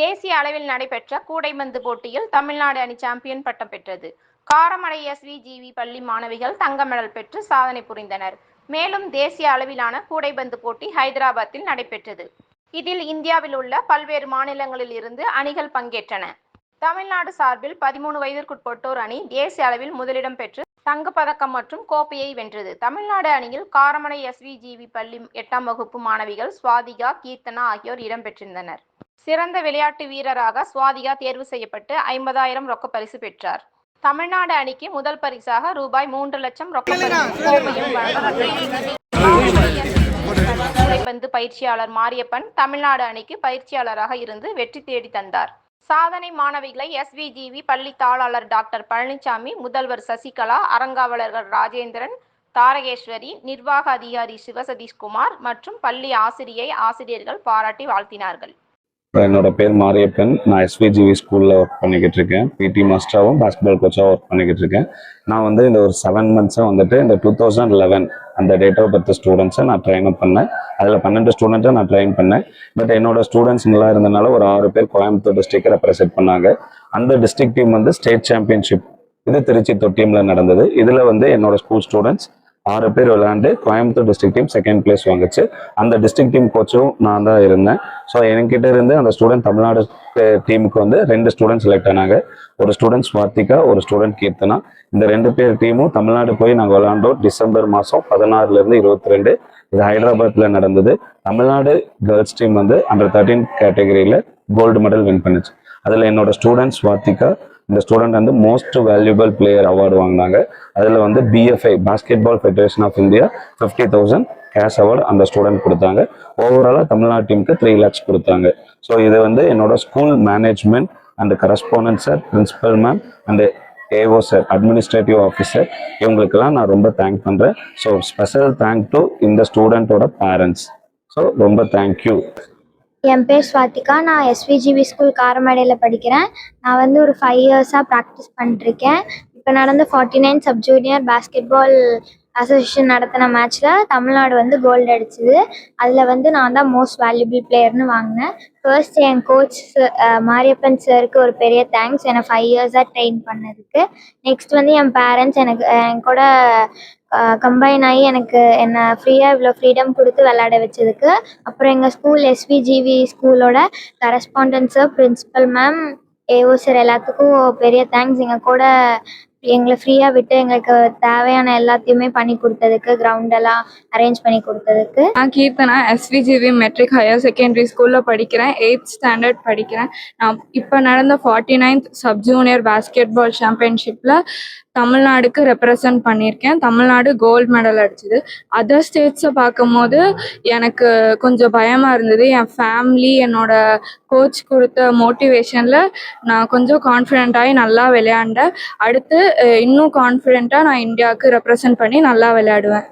தேசிய அளவில் நடைபெற்ற கூடைபந்து போட்டியில் தமிழ்நாடு அணி சாம்பியன் பட்டம் பெற்றது. காரமடை எஸ்விஜிவி பள்ளி மாணவிகள் தங்க மெடல் பெற்று சாதனை புரிந்தனர். மேலும் தேசிய அளவிலான கூடைபந்து போட்டி ஹைதராபாத்தில் நடைபெற்றது. இதில் இந்தியாவில் உள்ள பல்வேறு மாநிலங்களில் இருந்து அணிகள் பங்கேற்றன. தமிழ்நாடு சார்பில் பதிமூணு வயதிற்குட்பட்டோர் அணி தேசிய அளவில் முதலிடம் பெற்று தங்கப்பதக்கம் மற்றும் கோப்பையை வென்றது. தமிழ்நாடு அணியில் காரமடை எஸ்விஜிவி பள்ளி எட்டாம் வகுப்பு மாணவிகள் சுவாதிகா கீர்த்தனா ஆகியோர் இடம்பெற்றிருந்தனர் சிறந்த விளையாட்டு வீரராக சுவாதிகா தேர்வு செய்யப்பட்டு ஐம்பதாயிரம் ரொக்க பரிசு பெற்றார். தமிழ்நாடு அணிக்கு முதல் பரிசாக ரூபாய் மூன்று லட்சம் ரொக்க பயிற்சியாளர் மாரியப்பன் தமிழ்நாடு அணிக்கு பயிற்சியாளராக இருந்து வெற்றி தேடி தந்தார். சாதனை மாணவிகளை எஸ்விஜிவி பள்ளி தாளாளர் டாக்டர் பழனிசாமி முதல்வர் சசிகலா அறங்காவலர்கள் ராஜேந்திரன் தாரகேஸ்வரி நிர்வாக அதிகாரி சிவசதீஷ்குமார் மற்றும் பள்ளி ஆசிரியை ஆசிரியர்கள் பாராட்டி வாழ்த்தினார்கள். என்னோட பேர் மாரியப்பன். நான் எஸ்விஜிவி ஸ்கூலில் ஒர்க் பண்ணிக்கிட்டு இருக்கேன் பிடி மாஸ்டராகவும் பாஸ்கெட்பால் கோச்சாகவும் ஒர்க் பண்ணிக்கிட்டு இருக்கேன் நான் வந்து இந்த ஒரு செவன் மந்த்ஸாக வந்துட்டு இந்த டூ தௌசண்ட் லெவன் அந்த டேட் ஆஃப் பர்த் ஸ்டூடெண்ட்ஸை நான் ட்ரெயின் அப் பண்ணேன். அதில் பன்னெண்டு ஸ்டூடெண்ட்டை நான் ட்ரெயின் பண்ணேன். பட் என்னோட ஸ்டூடெண்ட்ஸ் நல்லா இருந்தனால ஒரு ஆறு பேர் கோயம்புத்தூர் டிஸ்ட்ரிக்டை ரெப்ரசென்ட் பண்ணாங்க. அந்த டிஸ்ட்ரிக்ட் டீம் வந்து ஸ்டேட் சாம்பியன்ஷிப் இது திருச்சி தொட்டியமில் நடந்தது. இதில் வந்து என்னோட ஸ்கூல் ஸ்டூடெண்ட்ஸ் ஆறு பேர் விளையாண்டு Coimbatore district team second place வாங்குச்சு. அந்த டிஸ்ட்ரிக்ட் டீம் கோச்சும் நான் தான் இருந்தேன். ஸோ என்கிட்ட இருந்து அந்த ஸ்டூடெண்ட் தமிழ்நாடு டீமுக்கு வந்து ரெண்டு ஸ்டூடெண்ட் செலக்ட் ஆனாங்க. ஒரு ஸ்டூடெண்ட் ஸ்வாத்திகா ஒரு ஸ்டூடெண்ட் கீர்த்தனா. இந்த ரெண்டு பேர் டீமும் தமிழ்நாடு போய் நாங்கள் விளையாண்டோம். டிசம்பர் மாதம் பதினாறுலேருந்து இருபத்தி ரெண்டு இது ஹைதராபாத்தில் நடந்தது. தமிழ்நாடு கேர்ள்ஸ் டீம் வந்து அண்டர் தேர்ட்டீன் கேட்டகரியில் கோல்டு மெடல் வின் பண்ணுச்சு. அதில் என்னோட ஸ்டூடெண்ட் ஸ்வாத்திகா இந்த ஸ்டூடெண்ட் வந்து மோஸ்ட் வேல்யூபிள் பிளேயர் அவார்டு வாங்கினாங்க. அதில் வந்து BFI basketball federation of India fifty thousand cash award அந்த ஸ்டூடெண்ட் கொடுத்தாங்க. ஓவராலாக தமிழ்நாடு டீமுக்கு த்ரீ லேக்ஸ் கொடுத்தாங்க. ஸோ இது வந்து என்னோட school management and correspondent sir principal ma'am and AO sir administrative officer இவங்களுக்கெல்லாம் நான் ரொம்ப தேங்க் பண்ணுறேன் ஸோ ஸ்பெஷல் தேங்க் டு இந்த ஸ்டூடெண்ட்டோட பேரண்ட்ஸ் ஸோ ரொம்ப தேங்க்யூ என் பேர் ஸ்வாதிகா. நான் எஸ்விஜிவி ஸ்கூல் காரமடையில் படிக்கிறேன். நான் வந்து ஒரு ஃபைவ் இயர்ஸாக ப்ராக்டிஸ் பண்ணிருக்கேன் இப்போ நடந்த forty nine sub junior basketball association நடத்தின மேட்ச்சில் தமிழ்நாடு வந்து கோல்டு அடிச்சுது. அதில் வந்து நான் தான் மோஸ்ட் வேல்யூபிள் பிளேயர்னு வாங்கினேன். ஃபர்ஸ்ட் என் கோச் மாரியப்பன் சருக்கு ஒரு பெரிய தேங்க்ஸ் என்னை ஃபைவ் இயர்ஸாக ட்ரெயின் பண்ணதுக்கு. நெக்ஸ்ட் வந்து என் பேரண்ட்ஸ் எனக்கு என் கூட கம்பைன் ஆகி எனக்கு என்னை ஃப்ரீயாக இவ்வளோ ஃப்ரீடம் கொடுத்து விளையாட வச்சதுக்கு. அப்புறம் எங்கள் school S V G V ஸ்கூலோட correspondent sir principal ma'am AO sir எல்லாத்துக்கும் பெரிய தேங்க்ஸ் எங்கள் கூட எங்களை ஃப்ரீயாக விட்டு எங்களுக்கு தேவையான எல்லாத்தையுமே பண்ணி கொடுத்ததுக்கு கிரவுண்டெல்லாம் அரேஞ்ச் பண்ணி கொடுத்ததுக்கு. நான் Keerthana S V G V matric higher secondary ஸ்கூலில் படிக்கிறேன். எயித் ஸ்டாண்டர்ட் படிக்கிறேன். நான் இப்போ நடந்த forty ninth sub junior basketball சாம்பியன்ஷிப்பில் தமிழ்நாடுக்கு ரெப்ரசன்ட் பண்ணியிருக்கேன். தமிழ்நாடு கோல்டு மெடல் அடிச்சது. அதர் ஸ்டேட்ஸை பார்க்கும்போது எனக்கு கொஞ்சம் பயமாக இருந்தது. என் ஃபேமிலி என்னோட கோச் கொடுத்த மோட்டிவேஷனில் நான் கொஞ்சம் கான்ஃபிடென்ட் ஆகி நல்லா விளையாண்டேன். அடுத்து இன்னும் கான்ஃபிடென்ட்டாக நான் இந்தியாவுக்கு ரெப்ரசன்ட் பண்ணி நல்லா விளையாடுவேன்.